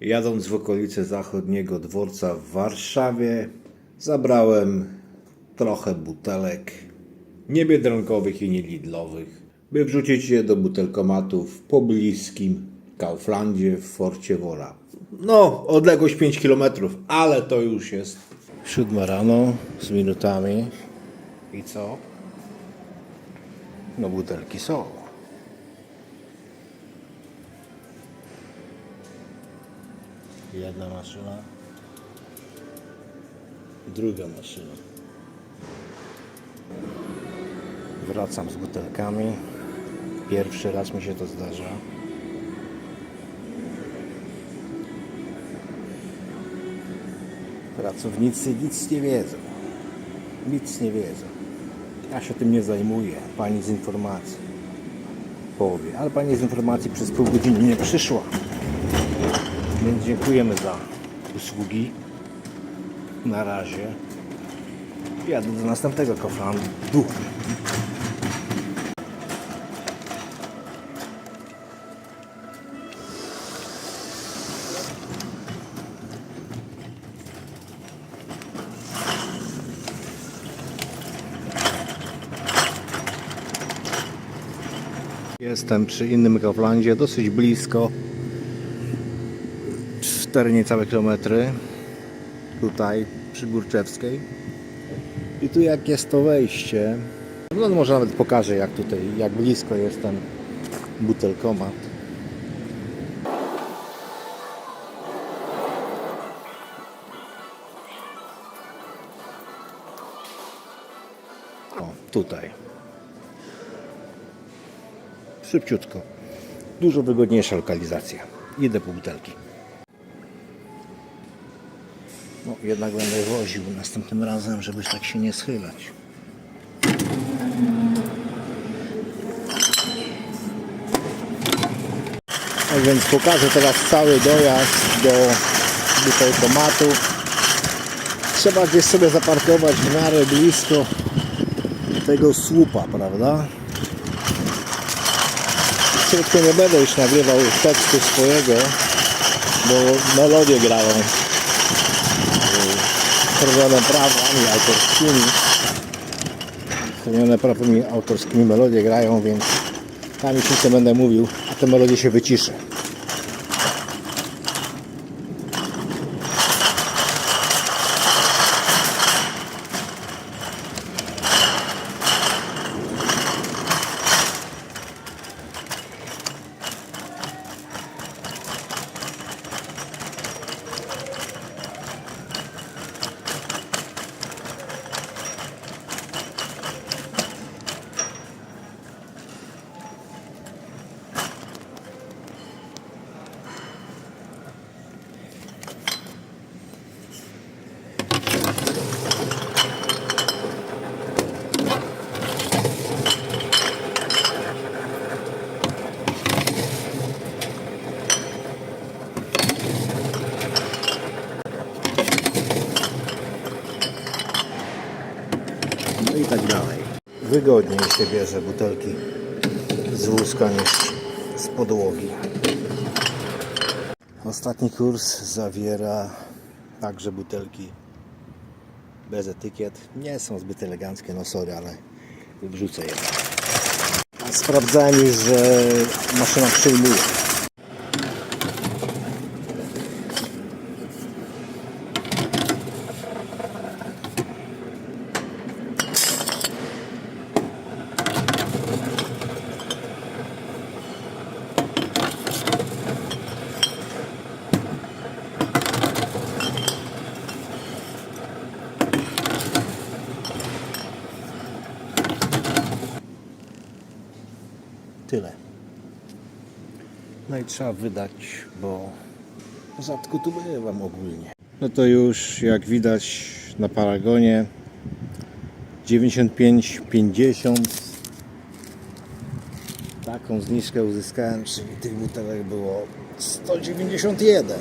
Jadąc w okolice zachodniego dworca w Warszawie, zabrałem trochę butelek, nie biedronkowych i nie lidlowych, by wrzucić je do butelkomatu w pobliskim Kauflandzie w Forcie Wola. No, odległość 5 km, ale to już jest. Siódma rano z minutami. I co? No butelki są. Jedna maszyna. Druga maszyna. Wracam z butelkami. Pierwszy raz mi się to zdarza. Pracownicy nic nie wiedzą. Nic nie wiedzą. Ja się tym nie zajmuję. Pani z informacji powie. Ale pani z informacji przez pół godziny nie przyszła. Więc dziękujemy za usługi. Na razie. Jadę do następnego kofrandu. Jestem przy innym Kauflandzie, dosyć blisko. 4 niecałe kilometry. Tutaj przy Górczewskiej. I tu jak jest to wejście, no może nawet pokażę jak tutaj, jak blisko jest ten butelkomat. O, tutaj. Szybciutko. Dużo wygodniejsza lokalizacja. Idę po butelki. No, jednak będę woził następnym razem, żeby tak się nie schylać. Tak więc pokażę teraz cały dojazd do butelkomatu. Trzeba gdzieś sobie zaparkować w miarę blisko tego słupa, prawda? Krótko nie będę już nagrywał tekstu swojego, bo melodie grają chronione prawami autorskimi. Chronione prawami autorskimi melodie grają, więc tam już nic będę mówił, a te melodie się wyciszę. No i tak dalej. Wygodniej się bierze butelki z wózka niż z podłogi. Ostatni kurs zawiera także butelki bez etykiet. Nie są zbyt eleganckie, no sorry, ale wrzucę je. Sprawdzałem już, że maszyna przyjmuje. Tyle. No i trzeba wydać, bo rzadko tu bywam ogólnie. No to już jak widać na paragonie 95,50 Taką zniżkę uzyskałem, czyli tych butelek było 191.